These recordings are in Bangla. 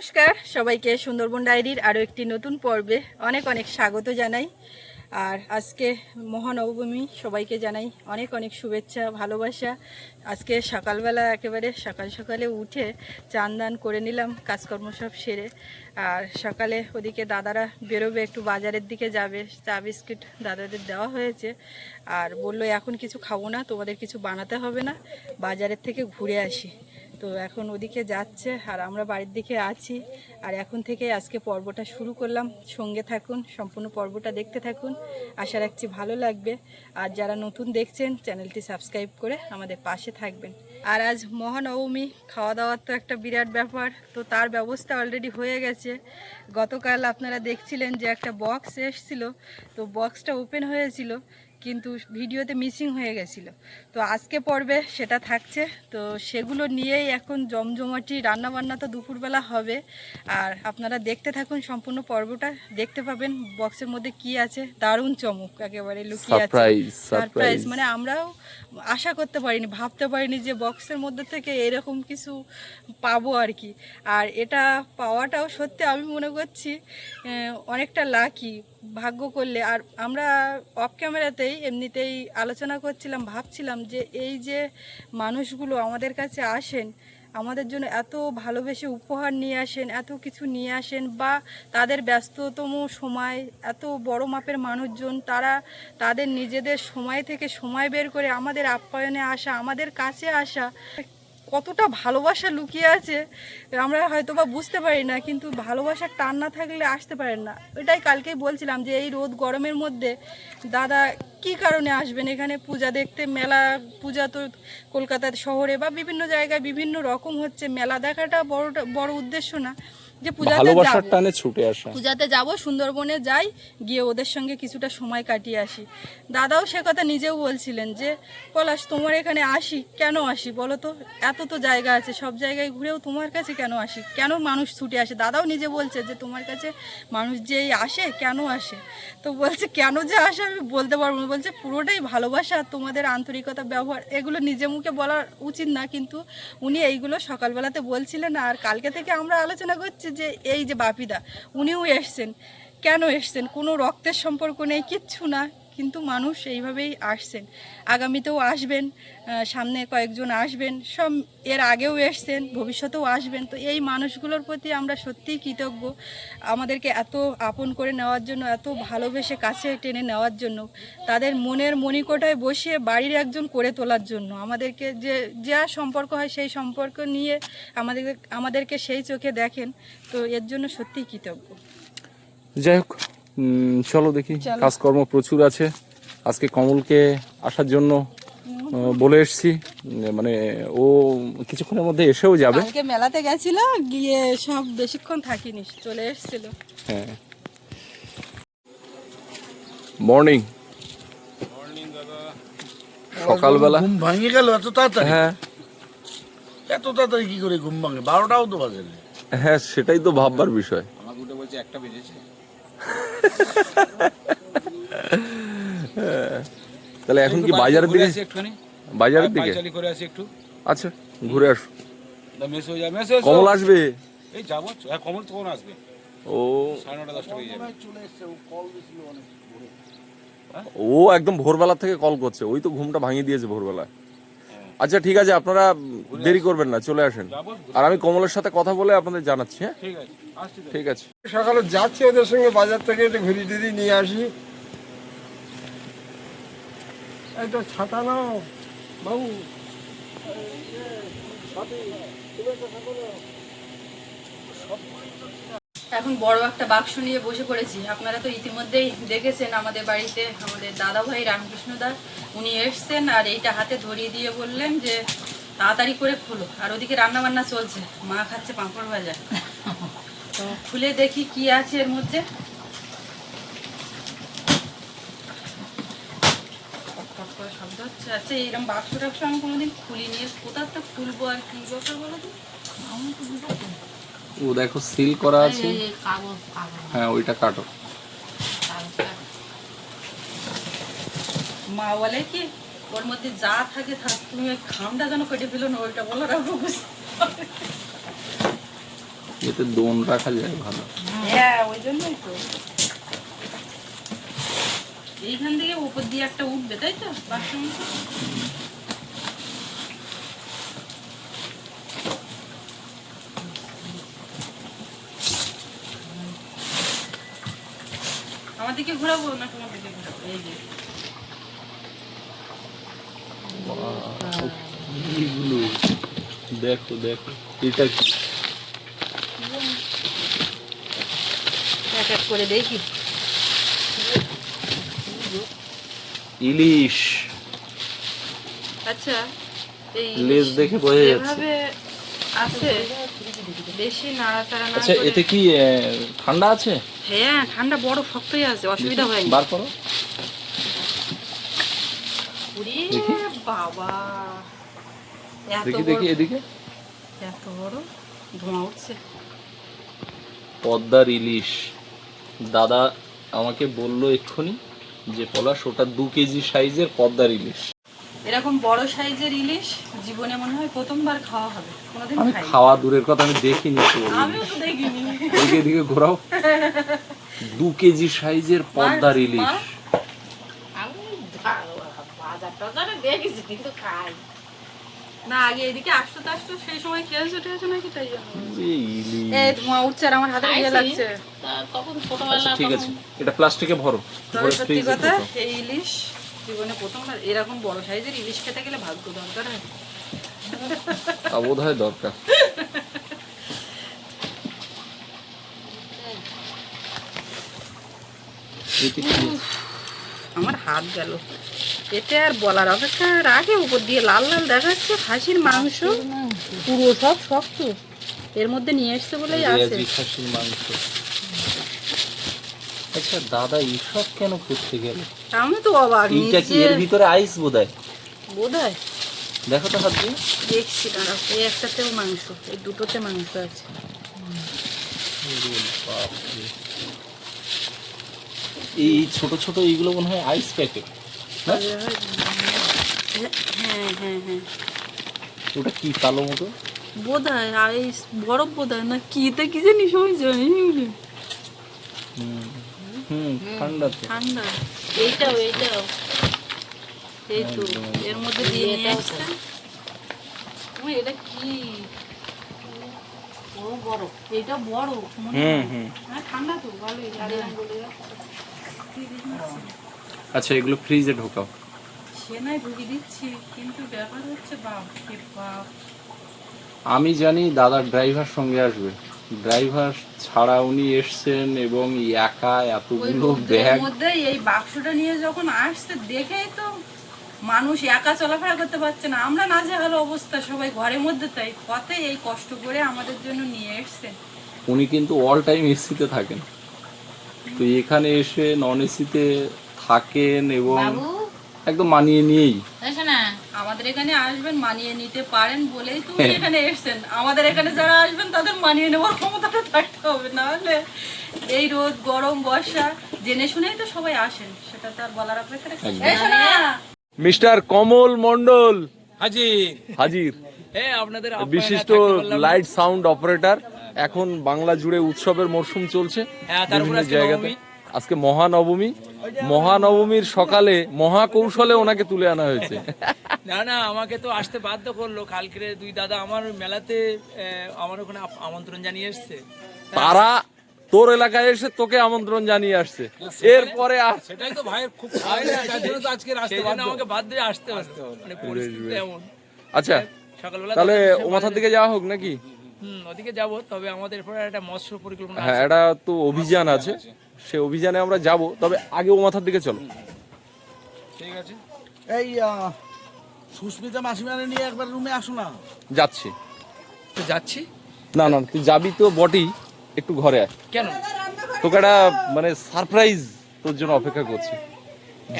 নমস্কার, সবাইকে সুন্দরবন ডায়েরির আরও একটি নতুন পর্বে অনেক অনেক স্বাগত জানাই। আর আজকে মহানবমী, সবাইকে জানাই অনেক অনেক শুভেচ্ছা, ভালোবাসা। আজকে সকালবেলা একেবারে সকাল সকালে উঠে চান দান করে নিলাম, কাজকর্ম সব সেরে। আর সকালে ওদিকে দাদারা বেরোবে, একটু বাজারের দিকে যাবে, চা বিস্কিট দাদাদের দেওয়া হয়েছে। আর বলল, এখন কিছু খাব না, তোমাদের কিছু বানাতে হবে না, বাজারের থেকে ঘুরে আসি। তো এখন ওদিকে যাচ্ছে আর আমরা বাড়ির দিকে আছি। আর এখন থেকে আজকে পর্বটা শুরু করলাম। সঙ্গে থাকুন, সম্পূর্ণ পর্বটা দেখতে থাকুন। আশা রাখছি ভালো লাগবে। আর যারা নতুন দেখছেন, চ্যানেলটি সাবস্ক্রাইব করে আমাদের পাশে থাকবেন। আর আজ মহানবমী খাওয়া দাওয়ার তো একটা বিরাট ব্যাপার। তো তার ব্যবস্থা অলরেডি হয়ে গেছে। গতকাল আপনারা দেখছিলেন যে একটা বক্স এসছিল। তো বক্সটা ওপেন হয়েছিল। কিন্তু ভিডিওতে মিসিং হয়ে গেছিল। তো আজকে পর্বে সেটা থাকছে। তো সেগুলো নিয়েই এখন জমজমাটি রান্নাবান্না তো দুপুরবেলা হবে। আর আপনারা দেখতে থাকুন সম্পূর্ণ পর্বটা। দেখতে পাবেন বক্সের মধ্যে কি আছে। দারুণ চমক একেবারে লুকিয়ে আছে। সারপ্রাইজ মানে আমরাও আশা করতে পারিনি ভাবতে পারিনি যে বক্সের মধ্যে থেকে এরকম কিছু পাবো আর কি। আর এটা পাওয়াটাও সত্যি আমি মনে করছি অনেকটা লাকি ভাগ্য করলে। আর আমরা অফ ক্যামেরাতেই এমনিতেই আলোচনা করছিলাম, ভাবছিলাম যে এই যে মানুষগুলো আমাদের কাছে আসেন, আমাদের জন্য এত ভালোবেসে উপহার নিয়ে আসেন, এত কিছু নিয়ে আসেন বা তাদের ব্যস্ততম সময়, এত বড় মাপের মানুষজন, তারা তাদের নিজেদের সময় থেকে সময় বের করে আমাদের আপ্যায়নে আসা, আমাদের কাছে আসা কতটা ভালোবাসা লুকিয়ে আছে, আমরা হয়তো বা বুঝতে পারি না, কিন্তু ভালোবাসার টান না থাকলে আসতে পারেন না। ওইটাই কালকেই বলছিলাম যে, এই রোদ গরমের মধ্যে দাদা কি কারণে আসবেন? এখানে পূজা দেখতে মেলা, পূজা তো কলকাতার শহরে বা বিভিন্ন জায়গায় বিভিন্ন রকম হচ্ছে। মেলা দেখাটা বড়টা, বড় উদ্দেশ্য না। যে পূজাতে ভালোবাসার। টানে ছুটে আসা। পূজাতে যাব সুন্দরবনে যাই গিয়ে ওদের সঙ্গে কিছুটা সময় কাটিয়ে আসি। দাদাও সে কথা নিজেও বলছিলেন যে পলাশ তোমার এখানে আসি? কেন আসি? বলো তো এত তো জায়গা আছে সব জায়গায় ঘুরেও তোমার কাছে কেন আসি? কেন মানুষ ছুটে আসে? দাদাও নিজে বলছে যে তোমার কাছে মানুষ যেই আসে কেন আসে? তো বলছে কেন যে আসে আমি বলতে পারব না। বলছে পুরোটাই ভালোবাসা তোমাদের আন্তরিকতা ব্যবহার এগুলো নিজে মুখে বলা উচিত না। কিন্তু উনি এইগুলো সকালবেলাতে বলছিলেন আর কালকে থেকে আমরা আলোচনা করছি যে এই যে বাপিদা উনিও এসছেন। কেন এসছেন? কোনো রক্তের সম্পর্ক নেই কিচ্ছু না। কিন্তু মানুষ এইভাবেই আসছেন। আগামীতেও আসবেন সামনে কয়েকজন আসবেন, সব এর আগেও এসছেন, ভবিষ্যতেও আসবেন। তো এই মানুষগুলোর প্রতি আমরা সত্যিই কৃতজ্ঞ। আমাদেরকে এত আপন করে নেওয়ার জন্য, এত ভালোবেসে কাছে টেনে নেওয়ার জন্য, তাদের মনের মণিকোটায় বসিয়ে বাড়ির একজন করে তোলার জন্য। আমাদেরকে যে, যা সম্পর্ক হয় সেই সম্পর্ক নিয়ে আমাদের, আমাদেরকে সেই চোখে দেখেন। তো এর জন্য সত্যিই কৃতজ্ঞ। যাই হোক চলো দেখি কাজকর্ম প্রচুর আছে। আজকে কমলকে আসার জন্য বলে এসছি মানে ও কিছুক্ষণের মধ্যে এসেও যাবে। কালকে মেলাতে গেছিল গিয়ে সব বেশিক্ষণ থাকিনি চলে এসেছিল। হ্যাঁ। মর্নিং সকালবেলা। ঘুম ভাঙে গেল এত তাড়াতাড়ি? হ্যাঁ। এত তাড়াতাড়ি কি করে ঘুম ভাঙে? বারোটাও তো বাজে হ্যাঁ সেটাই তো ভাববার বিষয়। আমাকে উঠে বলছে একটা বেজেছে। তাহলে এখন কি বাজারের দিকে? বাজারের দিকে? করে আসি একটু। আচ্ছা ঘুরে আসো। হয়ে কমল আসবে? এই যাব। হ্যাঁ কমল তখন আসবে। ও। সাড়ে নটা দশটা বেজে যাবে। ও একদম ভোরবেলা থেকে কল করছে। ওই তো ঘুমটা ভাঙিয়ে দিয়েছে ভোরবেলা। আচ্ছা ঠিক আছে আপনারা দেরি করবেন না চলে আসেন। আর আমি কমলের সাথে কথা বলে আপনাদের জানাচ্ছি হ্যাঁ? ঠিক আছে আসছি তো। ঠিক আছে। সকালে যাচ্ছি ওদের সঙ্গে বাজার থেকে একটু ঘুরি টুরি নিয়ে আসি। তো ছাতা নাও বাবু। এখন বড় একটা বাক্স নিয়ে বসে পড়েছি। আপনারা তো ইতিমধ্যেই দেখেছেন আমাদের বাড়িতে আমাদের দাদা ভাই রামকৃষ্ণ দা, উনি এসছেন আর এইটা হাতে ধরিয়ে দিয়ে বললেন যে, তাড়াতাড়ি করে খোলো। আর ওদিকে রান্না বান্না চলছে। মা খাচ্ছে পাঁপড় ভাজা। তো খুলে দেখি কি আছে এর মধ্যে। শব্দ হচ্ছে। আচ্ছা এইরকম বাক্স টাক্স আমি কোনোদিন খুলিনি। কোথার তো খুলবো আর কি? ব্যাপার বলো তো? ও দেখো সিল করা আছে। হ্যাঁ ওইটা কাটো। মা বলে কি ওর মধ্যে যা থাকে থাক তুমি ওই খামটা যেন কেটে ফেলো না ওইটা বুঝতে পারি। এতে দোন রাখা যায় ভালো। হ্যাঁ ওই জন্যই তো। এইখান থেকে উপর দিয়ে একটা উঠবে তাই তো বাথরুম দিকে ঘোরাবো না তোমার দিকে ঘোরাবো? এই যে। দেখো দেখো এটা কি? এক এক করে দেখি ইলিশ। আচ্ছা এই লেজ দেখে বোঝা যাচ্ছে। যেভাবে আছে বেশি নাড়াচাড়া না আচ্ছা এতে কি ঠান্ডা আছে? হ্যাঁ ঠান্ডা বড় শক্তই আছে অসুবিধা হয়নি। বার করো। বাবা দেখি দেখি এদিকে। এত বড় ধোঁয়া উঠছে। পদ্মার ইলিশ। দাদা আমাকে বলল এক্ষুনি যে পলাশ ওটা দু কেজি সাইজের পদ্মার ইলিশ। এরকম বড় সাইজের ইলিশ জীবনে মনে হয় প্রথমবার খাওয়া হবে। কোনোদিন আমি খাওয়া দূরের কথা আমি দেখিনি তো। আমিও তো দেখিনি। এদিকে এদিকে ঘোরাও। দু কেজি সাইজের পদ্মার ইলিশ। আমি বাজার টাজারে দেখেছি কিন্তু খাই। না আগে এদিকে আসতো আসতো সেই সময় খেয়েছো টেয়েছো নাকি তাই জন্য। এই ইলিশ। এই ধোঁয়া উঠছে আর আমার হাতে ইয়ে লাগছে। তখন আচ্ছা ছোটবেলা ঠিক আছে। এটা প্লাস্টিকে ভরে। সত্যি কথা এই ইলিশ জীবনে প্রথমবার এরকম বড় সাইজের ইলিশ খেতে গেলে ভাগ্য দরকার হয়। তা বোধ হয় দরকার আমার হাত গেল। এতে আর বলার অপেক্ষা রাখে উপর দিয়ে লাল লাল দেখাচ্ছে খাসির মাংস। পুরো সব শক্ত। এর মধ্যে নিয়ে এসছে বলেই আছে। খাসির মাংস। আচ্ছা দাদা এইসব কেন করতে গেল? আমি তো অবাক এইটা কি এর ভিতরে আইস বোধহয়? বোধ হয় দেখো তো হাত দিয়ে। দেখছি দাঁড়াও এই একটাতেও মাংস এই দুটোতে মাংস আছে। এই ছোট ছোট এইগুলো মনে হয় আইস প্যাকেট হ্যাঁ হ্যাঁ হ্যাঁ হ্যাঁ। ওটা কি কালো মতো? বোধ হয় আইস বরফ বোধ হয় না কিতে কি জানি সবাই জানি হুম। ঠান্ডা তো। ঠান্ডা। এইটাও এইটাও। এই তো এর মধ্যে দিয়ে নিয়ে আসছে। এটা কি? ও বড়। এটা বড় হুম হুম। ঠান্ডা তো ভালোই। আর এরকম বলে যাচ্ছে। আচ্ছা এগুলো ফ্রিজে ঢোকাও। সে নয় ঢুকিয়ে দিচ্ছি কিন্তু ব্যাপার হচ্ছে বাপ বাপ। আমি জানি দাদা ড্রাইভার সঙ্গে আসবে। ড্রাইভার ছাড়া উনি এসছেন এবং একা এতগুলো ব্যাগ মধ্যে এই বাক্সটা নিয়ে যখন আসছে দেখেই তো মানুষ একা চলাফেরা করতে পারছে না। আমরা না যে ভালো অবস্থা সবাই ঘরের মধ্যে তাই পথে এই কষ্ট করে আমাদের জন্য নিয়ে এসছে উনি কিন্তু অল টাইম এসিতে থাকেন। তো এখানে এসে নন এসিতে থাকেন এবং একদম মানিয়ে নিয়েই আমাদের এখানে আসবেন মানিয়ে নিতে পারেন বলেই তুমি এখানে এসছেন। আমাদের এখানে যারা আসবেন তাদের মানিয়ে নেওয়ার ক্ষমতাটা থাকতে হবে। না হলে এই রোদ গরম বর্ষা জেনে শুনেই তো সবাই আসেন। সেটা তো আর বলার অপেক্ষা না। মিস্টার কমল মন্ডল হাজির। হাজির। হ্যাঁ আপনাদের বিশিষ্ট লাইট সাউন্ড অপারেটর। এখন বাংলা জুড়ে উৎসবের মরশুম চলছে। হ্যাঁ, জায়গাতে। আজকে মহানবমী। মহানবমীর সকালে মহাকৌশলে ওনাকে তুলে আনা হয়েছে। না না আমাকে তো আসতে বাধ্য করল। কালকে দুই দাদা আমার মেলাতে আমার ওখানে আমন্ত্রণ জানিয়ে এসছে। তারা তোর এলাকায় এসে তোকে আমন্ত্রণ জানিয়ে আসছে। এরপরে সেটাই তো ভাইয়ের খুব আজকে আসতে আমাকে বাধ্য আসতে হলো। মানে পরিস্থিতি এমন আচ্ছা সকালবেলা তাহলে ও মাথার দিকে যাওয়া হোক নাকি? হুম ওদিকে যাব তবে আমাদের একটা মৎস্য পরিকল্পনা হ্যাঁ এটা তো অভিযান আছে। সে অভিযানে আমরা যাব তবে আগে ও মাথার দিকে চলো। ঠিক আছে। এই সুস্মিতা মাসিমারে নিয়ে একবার রুমে আসো না। যাচ্ছি। তো যাচ্ছি? না না তুই যাবি তো বটেই একটু ঘরে আয়। কেন? তোকে একটা মানে সারপ্রাইজ তোর জন্য অপেক্ষা করছি।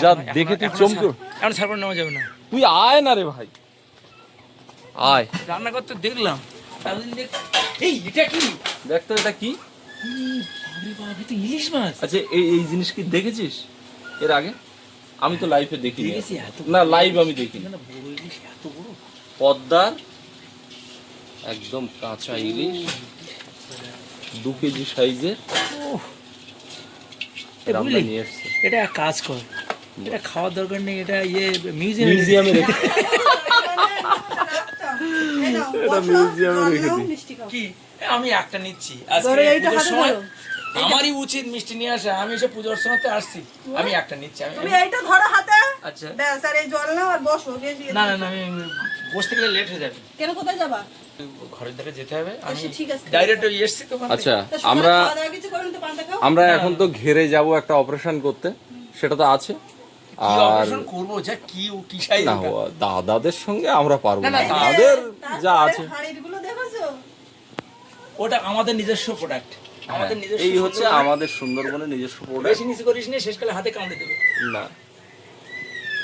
যা দেখে তুই চমকে এখন ছাড়পর নেওয়া যাবে না। তুই আয় না রে ভাই। আয়। রান্না করতে দেখলাম। এই এটা কি? দেখ তো এটা কি? বাবরে বাপ এটা ইলিশ মাছ। আচ্ছা এই এই জিনিস কি দেখেছিস? এর আগে? আমি তো লাইভে দেখি দেখেছি, না লাইভ আমি দেখি না বড় ইলিশ এত বড়? পদ্মার একদম কাঁচা ইলিশ। দু কেজি সাইজের এটা কর। এটা খাওয়ার দরকার নেই এটা ইয়ে মিউজিয়াম মিউজিয়ামে রেখে এটা মিউজিয়ামে রেখে কি? আমি একটা নিচ্ছি। আজকে সময়। আমারই উচিত মিষ্টি নিয়ে আসা। আমি এসে পুজোর সময় তো আসছি আমি একটা নিচ্ছি আমি তুমি এইটা ধরো হাতে। আচ্ছা। ব্যাস আর এই জল নাও আর বসো না না না আমি বসতে গেলে লেট হয়ে যাবে। কেন কোথায় যাবা? ঘরের ধারে যেতে হবে। আমি আচ্ছা, ঠিক আছে। ডাইরেক্ট ওই তো আচ্ছা আমরা এখন তো ঘেরে যাব একটা অপারেশন করতে। সেটা তো আছে। আর অপারেশন করব? যা কি ও কি সাইজ দাদাদের সঙ্গে আমরা পারব না, তাদের যা আছে। ওটা আমাদের নিজস্ব প্রোডাক্ট আমাদের নিজস্ব এই হচ্ছে আমাদের সুন্দরবনের নিজস্ব প্রোডাক্ট বেশি নিচে করিস নি শেষকালে হাতে কামড়ে দেবে। না।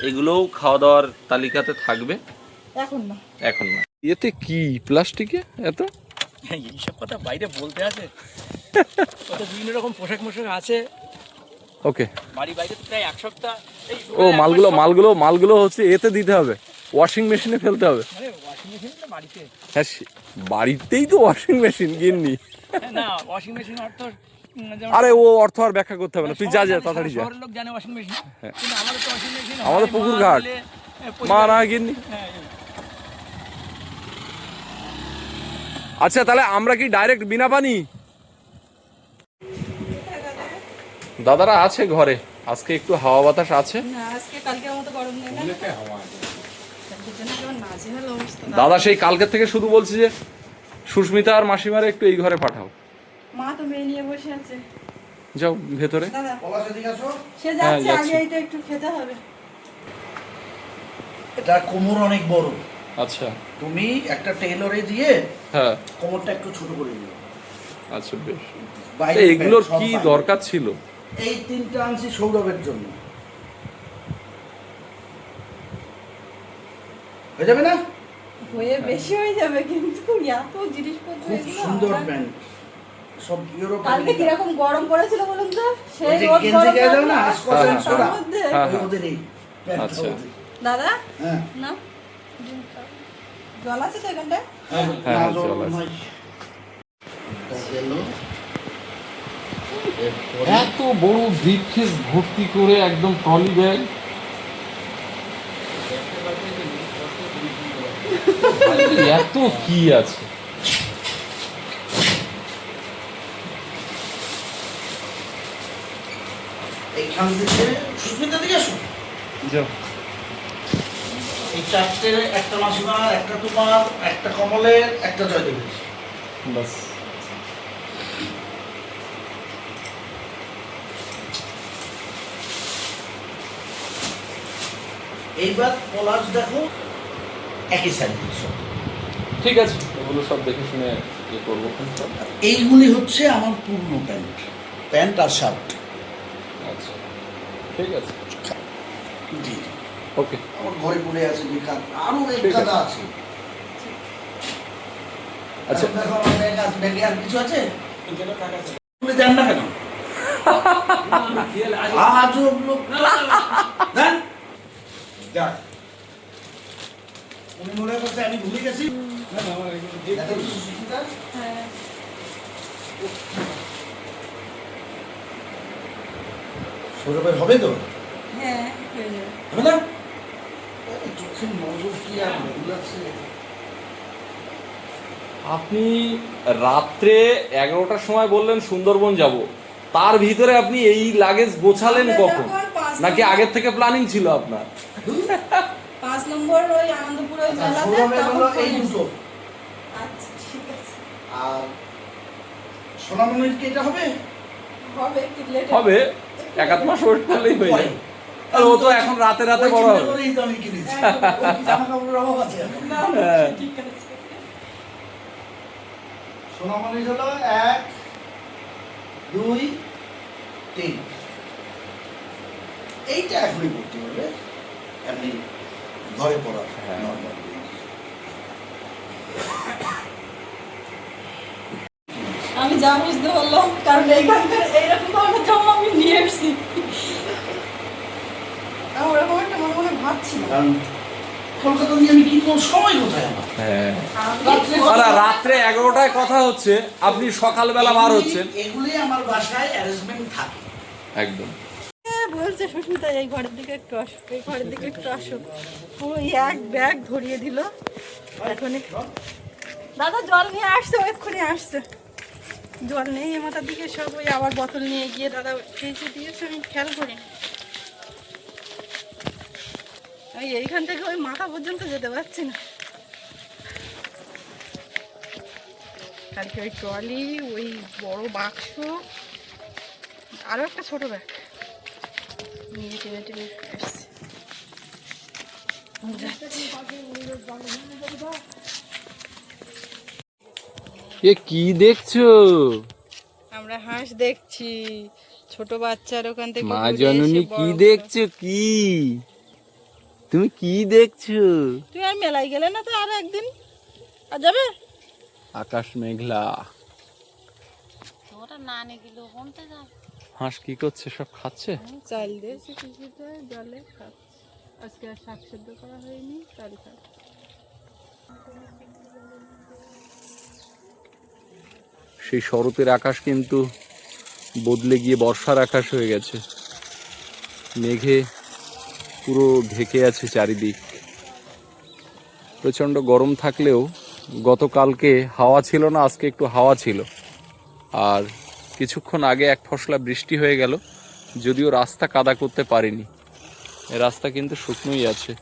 এগুলোও খাওয়া দাওয়ার তালিকাতে থাকবে। এখন না। এখন না। এতে কি? প্লাস্টিকে? এত? হ্যাঁ, এইসব কথা বাইরে বলতে আছে। কত বিভিন্ন রকম পোশাক মোশাক আছে। ওকে। বাড়ি বাইরে তো প্রায় এক সপ্তাহ ও মালগুলো মালগুলো মালগুলো হচ্ছে এতে দিতে হবে। ওয়াশিং মেশিনে ফেলতে হবে। ওয়াশিং মেশিন না বাড়িতে। হ্যাঁ বাড়িতেই তো ওয়াশিং মেশিন কিননি হ্যাঁ, না ওয়াশিং মেশিন অর্থ আরে ও অর্থ আর ব্যাখ্যা করতে হবে না। তুই যা যা তাড়াতাড়ি যা। লোক জানে ওয়াশিং মেশিন কিন্তু আমাদের তো ওয়াশিং মেশিন আমাদের পুকুর ঘাট। মা না হ্যাঁ, আচ্ছা তাহলে আমরা কি ডাইরেক্ট বিনা পানি? দাদারা আছে ঘরে? আজকে একটু হাওয়া বাতাস আছে? না আজকে কালকের মতো গরম নেই না। কালকের জন্য কেমন নাজেহাল অবস্থা। দাদা সেই কালকের থেকে শুধু বলছি যে সুস্মিতা আর মাসিমারে একটু এই ঘরে পাঠাও। মা তো মেয়ে নিয়ে বসে আছে। যাও ভেতরে। সে হ্যাঁ, যাচ্ছে আগে এটা একটু খেতে হবে। এটা কোমর অনেক বড়। আচ্ছা। তুমি একটা টেইলরে দিয়ে হ্যাঁ। কোমরটা একটু ছোট করে দিও আচ্ছা বেশ। এগুলোর কি দরকার ছিল? এই তিনটা আনছি সৌরভের জন্য। হয়ে যাবে না? হয়ে বেশি হয়ে যাবে কিন্তু এত জিনিসপত্র খুব সুন্দর প্যান্ট সব ইউরোপ কালকে কীরকম গরম পড়েছিল বলুন তো? সেই রোদ গরম না, সোডা। হ্যাঁ, হ্যাঁ। ওদের এই আচ্ছা। দাদা? হ্যাঁ। না? জল আছে তো হ্যাঁ হ্যাঁ, জল আছে। এত বড় ব্রিফকেস ভর্তি করে একদম ট্রলি ব্যাগ। এত কি আছে এইখান থেকে সুস্মিতা দিকে আসো এই চারটে একটা মাসিমার একটা তোমার একটা কমলের একটা জয়দেবের বাস এইবার পলাশ দেখো একই সব ঠিক আছে ওগুলো সব দেখে শুনে ইয়ে করব এইগুলি হচ্ছে আমার পূর্ণ প্যান্ট প্যান্ট আর শার্ট আচ্ছা ঠিক আছে জি ওকে আমার ঘরে পড়ে আছে বেকার আরও এক আছে। আচ্ছা ব্যাগ আর কিছু আছে না কেন আজব লোক উনি মনে করছে আমি ভুলে গেছি। সৌরভের হবে তো? হ্যাঁ হবে না? চোখের নজর কি আর বদলাচ্ছে আপনি রাত্রে এগারোটার সময় বললেন সুন্দরবন যাব। তার ভিতরে আপনি এই লাগেজ গোছালেন কখন? নাকি আগের থেকে প্ল্যানিং ছিল আপনার? পাঁচ নম্বর ওই আনন্দপুর ওই আচ্ছা, মেলাতে তখন হলো এই দুটো। আচ্ছা ঠিক আছে। আর সোনামণির কি এটা হবে? হবে একটু লেট হবে। এক আধ মাস ওয়েট করলেই হয়ে যাবে আর ও তো এখন রাতে রাতে বড় হবে? হ্যাঁ। সোনামণির হলো এক দুই তিন। এইটা এখনই করতে পারবে এমনি ঘরে পড়া। হ্যাঁ। নর্মাল। আমি যা বুঝতে পারলাম কারণ এইখানকার এইরকম ধরনের জামা আমি নিয়ে এসেছি। ওরকম একটা মনে মনে ভাবছি কারণ কলকাতা নিয়ে আমি কি সময় কোথায় আমার? হ্যাঁ। রাত্রে এগারোটায় কথা হচ্ছে আপনি সকালবেলা বার হচ্ছেন। এগুলি আমার বাসায় অ্যারেঞ্জমেন্ট থাকে। একদম। বলছে সুস্মিতা এই ঘরের দিকে একটু আসো এই ঘরের দিকে একটু আসো ওই এক ব্যাগ ধরিয়ে দিল। এখনই দাদা, জল নিয়ে আসছে এক্ষুনি আসছে। জল নেই এ মাথার দিকে, সব ওই আবার বোতল নিয়ে গিয়ে দাদা ফ্রিজে দিয়েছে, আমি খেয়াল করি ওই এইখান থেকে ওই মাথা পর্যন্ত যেতে পারছি না। কালকে ওই ট্রলি ওই বড় বাক্স আরও একটা ছোট ব্যাগ নিয়ে টেনে টেনে যাচ্ছি। এ কি দেখছ? আমরা হাঁস দেখছি। ছোট বাচ্চার ওখান থেকে মা জননী কি দেখছ কি? তুমি কি দেখছ? তুই আর মেলায় গেলে না তো আর একদিন? আর যাবে? আকাশ মেঘলা। ওটা না নিয়ে গেল কমতে যাও। হাঁস কি করছে সব খাচ্ছে? চাল দিয়েছি কিছুতে জলে খাচ্ছে। আজকে আর শাক সেদ্ধ করা হয়নি চাল খাচ্ছে। সেই শরতের আকাশ কিন্তু বদলে গিয়ে বর্ষার আকাশ হয়ে গেছে। মেঘে পুরো ঢেকে আছে চারিদিক। প্রচণ্ড গরম থাকলেও গতকালকে হাওয়া ছিল না আজকে একটু হাওয়া ছিল। আর কিছুক্ষণ আগে এক ফসলা বৃষ্টি হয়ে গেল, যদিও রাস্তা কাদা করতে পারিনি। রাস্তা কিন্তু শুকনোই আছে।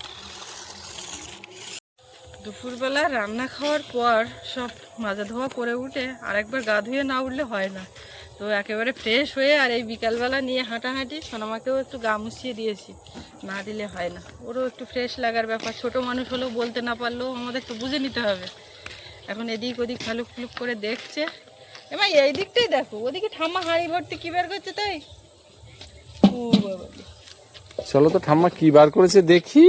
দুপুরবেলা রান্না খাওয়ার পর সব মাজা ধোয়া করে উঠে আরেকবার গা ধুয়ে না উঠলে হয় না। তো একেবারে ফ্রেশ হয়ে আর এই বিকালবেলা নিয়ে হাঁটাহাঁটি সোনামাকেও একটু গা মুছিয়ে দিয়েছি। না দিলে হয় না। ওরও একটু ফ্রেশ লাগার ব্যাপার। ছোট মানুষ হলেও বলতে না পারলেও আমাদের একটু বুঝে নিতে হবে। এখন এদিক ওদিক ফালুক ফুলুক করে দেখছে। এবার এই দিকটাই দেখো ওদিকে ঠাম্মা হাঁড়ি ভর্তি কি বের করছে তাই? ও বাবা চলো তো ঠাম্মা কি বার করেছে দেখি।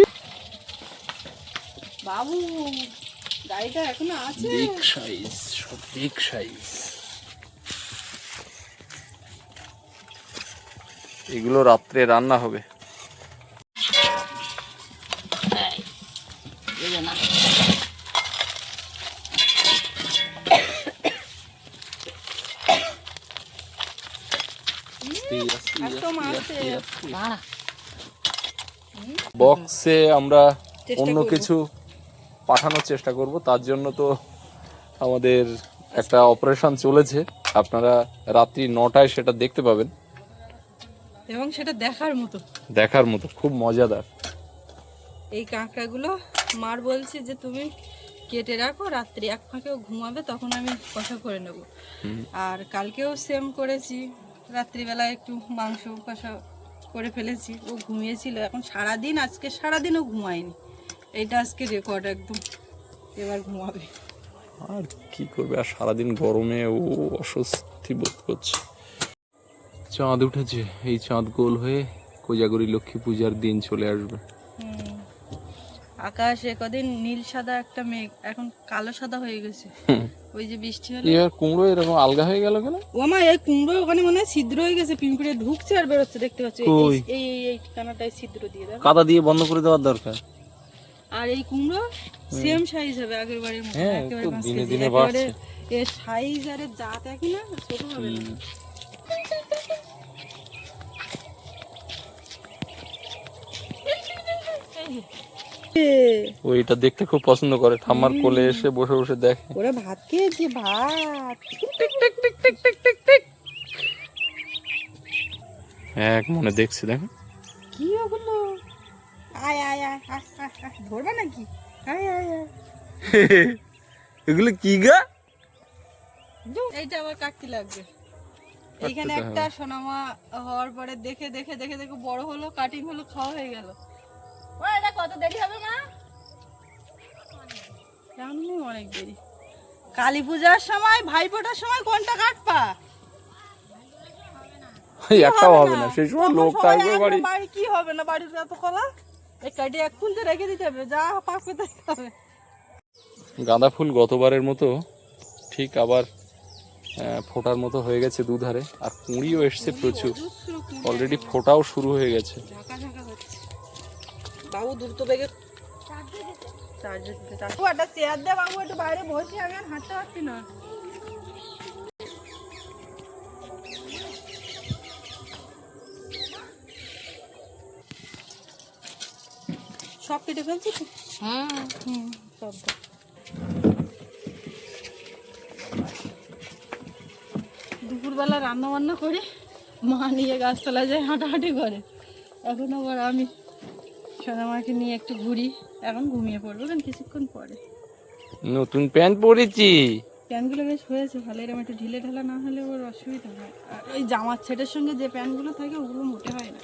বাবু গাড়িটা এখনও আছে? বিগ সাইজ সব বিগ সাইজ এগুলো রাত্রে রান্না হবে। না একদম আছে দাঁড়া বক্সে আমরা অন্য কিছু পাঠানোর চেষ্টা করব। তার জন্য তো আমাদের একটা অপারেশন চলেছে। আপনারা রাত্রি নটায় সেটা দেখতে পাবেন। এবং সেটা দেখার মতো। দেখার মতো খুব মজাদার। এই কাঁকড়াগুলো মার বলছে যে তুমি কেটে রাখো রাত্রি এক ফাঁকেও ঘুমাবে তখন আমি কষা করে নেব। আর কালকেও সেম করেছি। রাত্রিবেলা একটু মাংস কষা করে ফেলেছি। ও ঘুমিয়েছিল। এখন সারাদিন, আজকে সারাদিনও ঘুমায়নি। এইটা আজকে রেকর্ড একদম। এবার ঘুমাবে। আর কি করবে? আর সারাদিন গরমে ও অস্বস্তি বোধ করছে। চাঁদ উঠেছে। এই চাঁদ গোল হয়ে কোজাগরি লক্ষ্মী পূজার দিন চলে আসবে। আকাশে কদিন নীল সাদা একটা মেঘ এখন কালো সাদা হয়ে গেছে। ওই যে বৃষ্টি হলো এবার কুমড়ো এরকম আলগা হয়ে গেল কেন? ও মা এই কুমড়ো ওখানে মনে হয় ছিদ্র হয়ে গেছে পিঁপড়ে ঢুকছে আর বেরোচ্ছে দেখতে পাচ্ছ। এই- এই এই ঠিকানাটায় ছিদ্র দিয়ে দাও কাদা দিয়ে বন্ধ করে দেওয়ার দরকার। আর এই কুমড়ো সেম সাইজ হবে আগের বারের মতো হ্যাঁ, একেবারে দিনে দিনে বাড়ছে। এর সাইজ আর জাত একই না ছোট হবে না। এ, ওইটা দেখতে খুব পছন্দ করে। ঠাম্মার কোলে এসে বসে বসে দেখে। ওরা ভাত খেয়েছে ভাত। টিক টিক টিক টিক টিক টিক টিক। এক মনে দেখছে দেখো। কি ওগুলো? আয় আয় আয় ধরবে নাকি? আয় আয় আয়। এগুলো কি গা? এইটা আবার কাটতে লাগবে। এইখানে একটা সোনামা হওয়ার পরে দেখে দেখে দেখে দেখে বড় হলো কাটিং হলো খাওয়া হয়ে গেল। কত দেরি হবে মা? জানি অনেক দেরি? কালী পূজার সময় ভাইফোঁটার সময় কোনটা কাটপা একটাও হবে না সেই সময় লোক থাকবে বাড়ি বাড়ি কি হবে না বাড়ির এত কলা? এই কাটি এক খুলতে রেখে দিতে হবে যা পাকবে তাই হবে। গাঁদা ফুল গতবারের মতো ঠিক আবার ফোটার মতো হয়ে গেছে দুধারে আর কুঁড়িও এসছে প্রচুর। অলরেডি ফোটাও শুরু হয়ে গেছে। ঝাঁকা ঝাঁকা হচ্ছে। বাবু দ্রুত বেগে চার্জার দিতে চার্জ। একটা চেয়ার দে বাবু একটু বাইরে বসি আমি আর হাঁটতে পারছি না। সব কেটে ফেলছি তো? হুম সব দুপুরবেলা রান্না বান্না করে মা নিয়ে গাছতলায় যায় হাঁটাহাঁটি করে। এখন আবার আমি সোনামাকে নিয়ে একটু ঘুরি। এখন ঘুমিয়ে পড়ব কারণ কিছুক্ষণ পরে। নতুন প্যান্ট পরেছি। প্যান্টগুলো বেশ হয়েছে ভালো। এরকম একটু ঢিলে ঢালা না হলে ওর অসুবিধা হয়। আর ওই জামার ছেটের সঙ্গে যে প্যান্টগুলো থাকে ওগুলো মোটে হয় না।